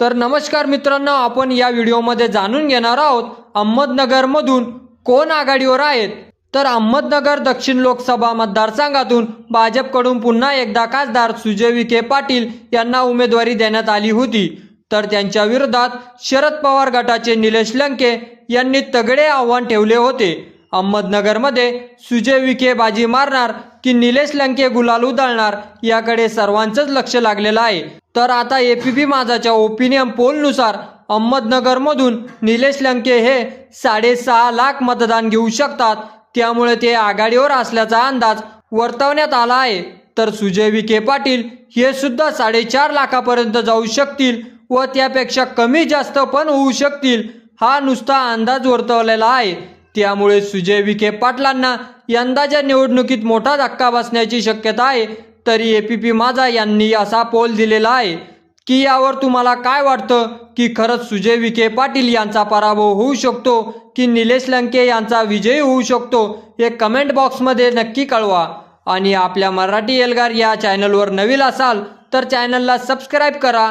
तर नमस्कार मित्रांनो आपण या व्हिडिओमध्ये जाणून घेणार आहोत अहमदनगरमधून कोण आघाडीवर आहेत? तर अहमदनगर दक्षिण लोकसभा मतदारसंघातून भाजपकडून पुन्हा एकदा खासदार सुजय विखे पाटील यांना उमेदवारी देण्यात आली होती. तर त्यांच्या विरोधात शरद पवार गटाचे निलेश लंके यांनी तगडे आव्हान ठेवले होते. अहमदनगरमध्ये सुजय विखे बाजी मारणार की निलेश लंके गुलाल उधळणार याकडे सर्वांचंच लक्ष लागलेलं आहे. तर आता एपीपी माझाच्या ओपिनियन पोलनुसार अहमदनगरमधून निलेश लंके हे साडेसहा लाख मतदान घेऊ शकतात. त्यामुळे ते आघाडीवर असल्याचा अंदाज वर्तवण्यात आला आहे. तर सुजय विखे पाटील हे सुद्धा साडेचार लाखापर्यंत जाऊ शकतील व त्यापेक्षा कमी जास्त पण होऊ शकतील हा नुसता अंदाज वर्तवलेला आहे. त्यामुळे सुजय विखे पाटलांना यंदाच्या निवडणुकीत मोठा धक्का बसण्याची शक्यता आहे. तरी ए पी पी माझा यांनी असा पोल दिलेला आहे की यावर तुम्हाला काय वाटतं की खरंच सुजय विखे पाटील यांचा पराभव होऊ शकतो की निलेश लंके यांचा विजय होऊ शकतो हे कमेंट बॉक्समध्ये नक्की कळवा. आणि आपल्या मराठी एल्गार या चॅनलवर नवीन असाल तर चॅनलला सबस्क्राईब करा.